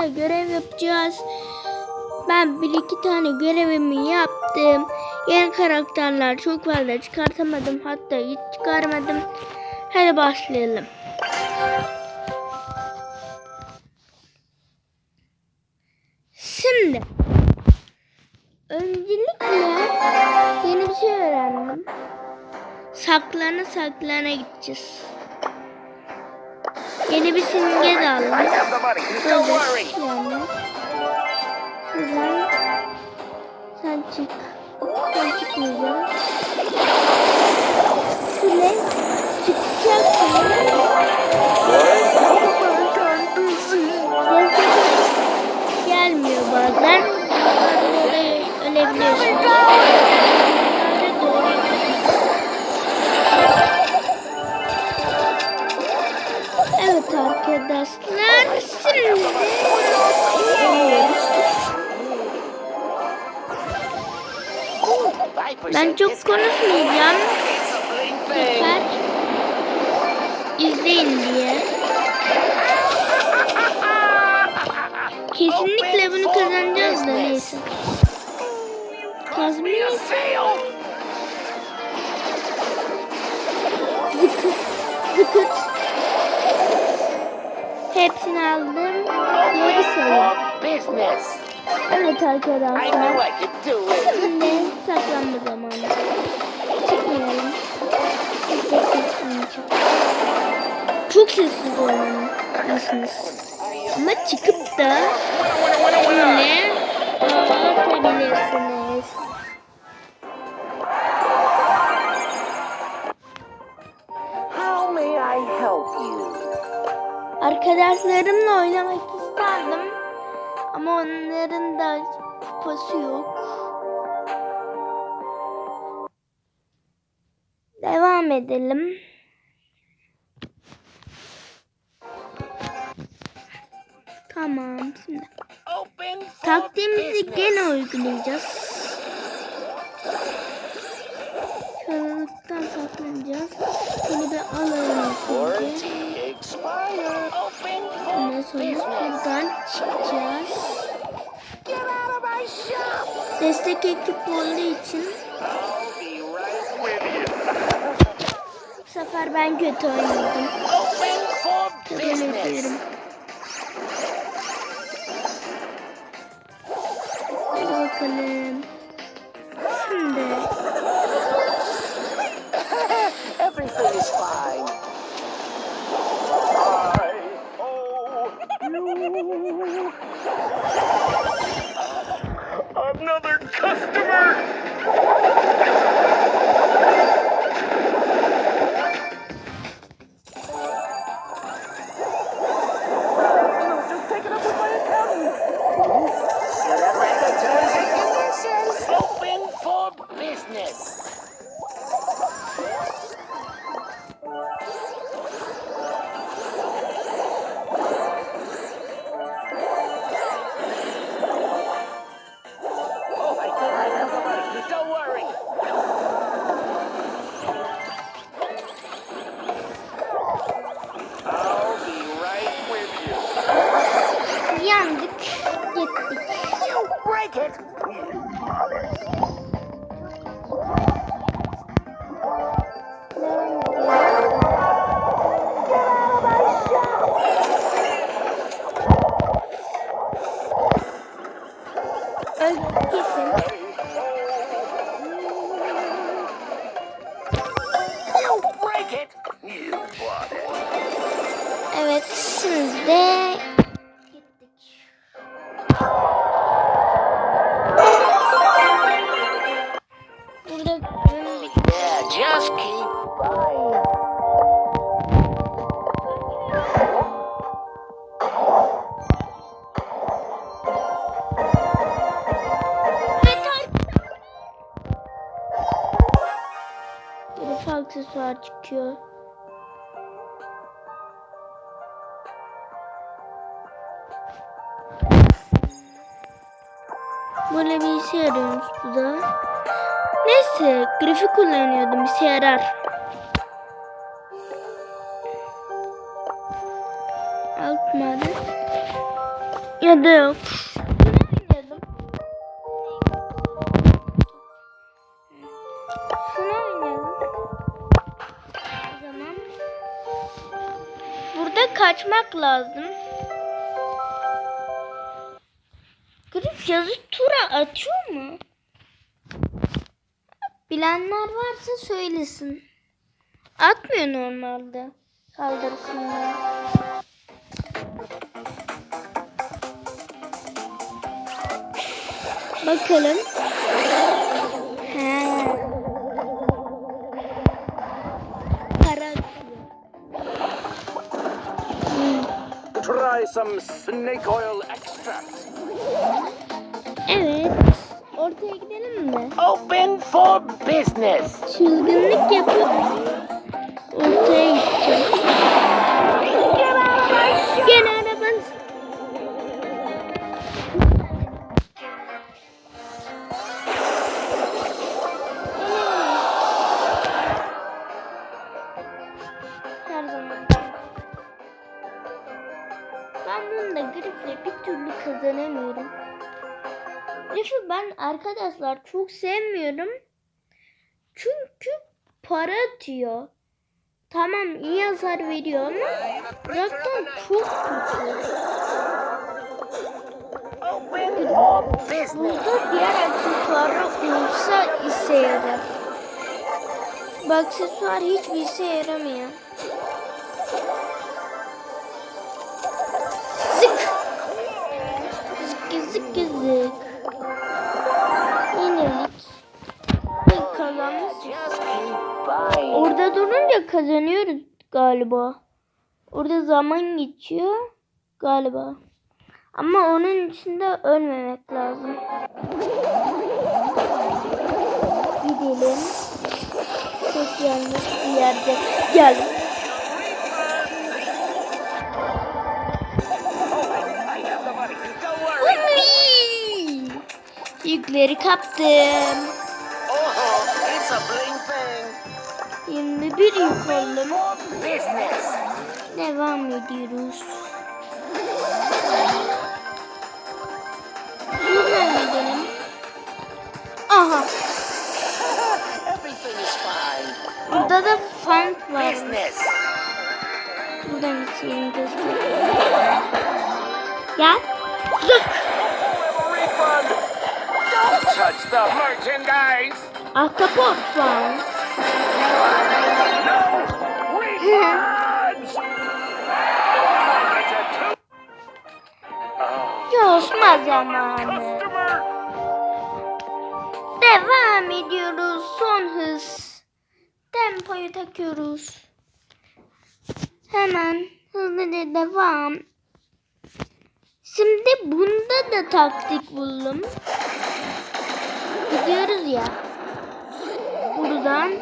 Burada görev yapacağız. Ben bir iki tane görevimi yaptım. Yeni karakterler çok fazla çıkartamadım. Hatta hiç çıkarmadım. Hadi başlayalım. Şimdi öncelikle yeni bir şey öğrendim. Saklana saklana gideceğiz. Yeni bir simge de aldım. Don't worry. Yani. Şuradan sen çık. Ben çıkmayacağım. Arkadaşlar. Ben çok konuşmayacağım. Yeter. İzleyin diye. Kesinlikle bunu kazanacağız da neyse. Kazmayız. Zıkıt. Zıkıt. Hepsini aldım. Sayın. Business. Evet arkadaşlar. Şimdi saklanma zamanı. Çıkmayalım. Çok sessiz olmalısınız. Ama çıkıp da yine atabilirsiniz. Arkadaşlarımla oynamak isterdim. Ama onların da kupası yok. Devam edelim. Tamam şimdi. Taktiğimizi gene uygulayacağız. Şuralıktan saklanacağız. Bunu bir alalım. Open Ondan sonra buradan çıkacağız. Destek ekip olduğu için bu sefer ben kötü oynadım. Kabul ediyorum. Bakalım. Gittik. You break it. Aksesuar çıkıyor. Böyle bir işe yarıyormuş bu da. Neyse grafik kullanıyordum işe yarar. Alt maden. Ya da yok. Kaçmak lazım. Grif yazı tura atıyor mu? Bilenler varsa söylesin. Atmıyor normalde. Kaldırısında. Bakalım. He. Para. Try some snake oil extract. Evet. Ortaya gidelim mi? Open for business. Çılgınlık yapıp ortaya gideceğim. Gene arabanız. Her zaman. Ben bunu da grifle bir türlü kazanamıyorum. Grifi ben arkadaşlar çok sevmiyorum. Çünkü para atıyor. Tamam iyi hasar veriyor ama zaten çok kötü. Burada diğer aksesuarı olsa işe yarar. Bu aksesuar hiçbir işe yaramıyor. Orada kazanıyoruz galiba. Orada zaman geçiyor galiba. Ama onun içinde ölmemek lazım. Gidelim. Çok yanlış bir yerde. Gel. Yükleri kaptım. Oh, it's a bling thing. 21 yük oldum. For business. Devam ediyoruz. Buradan gidelim. Aha. Everything is fine. Burada da funk var. Buradan geçelim göstereyim. Gel. Zık. Don't touch the merchandise. Ahtapot var. No refunds. It's a two. Coşma zamanı. customer. Devam ediyoruz. Son hız. Tempoyu takıyoruz. Hemen hızlıca devam. Şimdi bunda da taktik buldum. Gidiyoruz ya. Buradan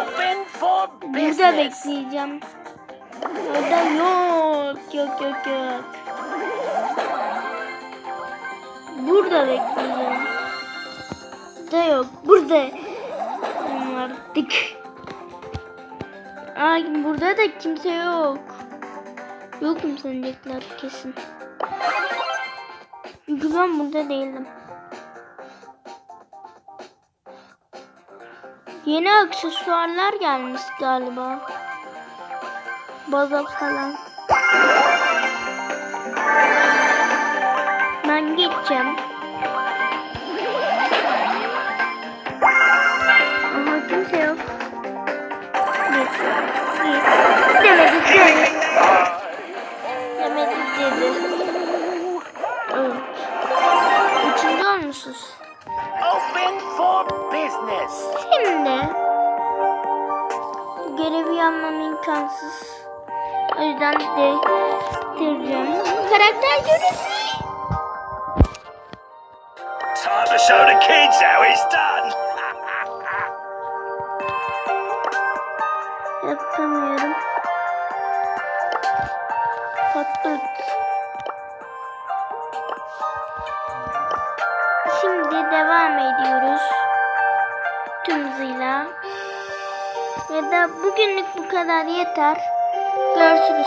Open for burada business. bekleyeceğim. Orada yok yok yok yok. Burada bekleyeceğim. Burada yok. Burada. Tamam Artık. Ay burada da kimse yok. Yokum sanacaklar kesin. Çünkü ben burada değildim. Yeni aksesuarlar gelmiş galiba. Baza falan. Ben gideceğim. Ama kimse yok. Git. Git. Demedik. Demedik business. Şimdi görevi yapmam imkansız. O yüzden değiştireceğim. Karakter görevli. Time to show the kids how it's done. Yapamıyorum. Patlat. Şimdi devam ediyoruz. Tüm hızıyla. Ya da bugünlük bu kadar yeter. Görüşürüz.